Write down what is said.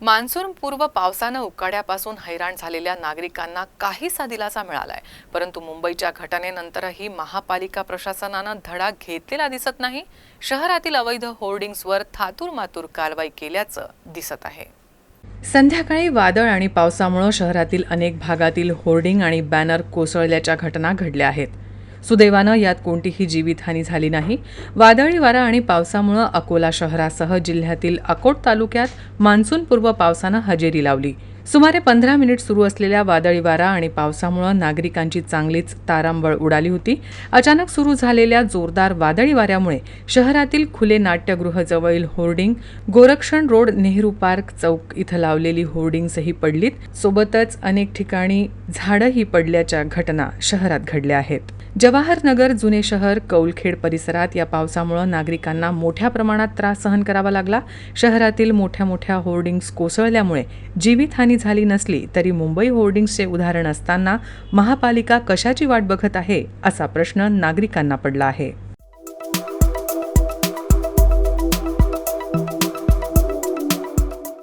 Monsoon पूर्व पावसानं उकाड्यापासून हैराण झालेल्या नागरिकांना काहीसा दिलासा मिळालाय. परंतु मुंबईच्या घटनेनंतरही महापालिका प्रशासनानं धडा घेतलेला दिसत नाही. शहरातील अवैध होर्डिंग्सवर थातूर मातूर कारवाई केल्याचं दिसत आहे. संध्याकाळी वादळ आणि पावसामुळं शहरातील अनेक भागातील होर्डिंग आणि बॅनर कोसळल्याच्या घटना घडल्या आहेत. सुदैवानं यात कोणतीही जीवितहानी झाली नाही. वादळी वारा आणि पावसामुळं अकोला शहरासह जिल्ह्यातील अकोट तालुक्यात मान्सूनपूर्व पावसानं हजेरी लावली. सुमारे पंधरा मिनिट सुरू असलेल्या वादळी वारा आणि पावसामुळं नागरिकांची चांगलीच तारांबळ उडाली होती. अचानक सुरू झालेल्या जोरदार वादळी वाऱ्यामुळे शहरातील खुले नाट्यगृहजवळील hoarding Gorakshan road Nehru park चौक इथं लावलेली होर्डिंग्सही पडलीत. सोबतच अनेक ठिकाणी झाडंही पडल्याच्या घटना शहरात घडल्या आहेत. जवाहरनगर जुने शहर कौलखेड परिसरात या पावसामुळं नागरिकांना मोठ्या प्रमाणात त्रास सहन करावा लागला. शहरातील मोठ्या मोठ्या होर्डिंग्स कोसळल्यामुळे जीवितहानी झाली नसली तरी मुंबई होर्डिंग्सचे उदाहरण असताना महापालिका कशाची वाट बघत आहे असा प्रश्न नागरिकांना पडला आहे.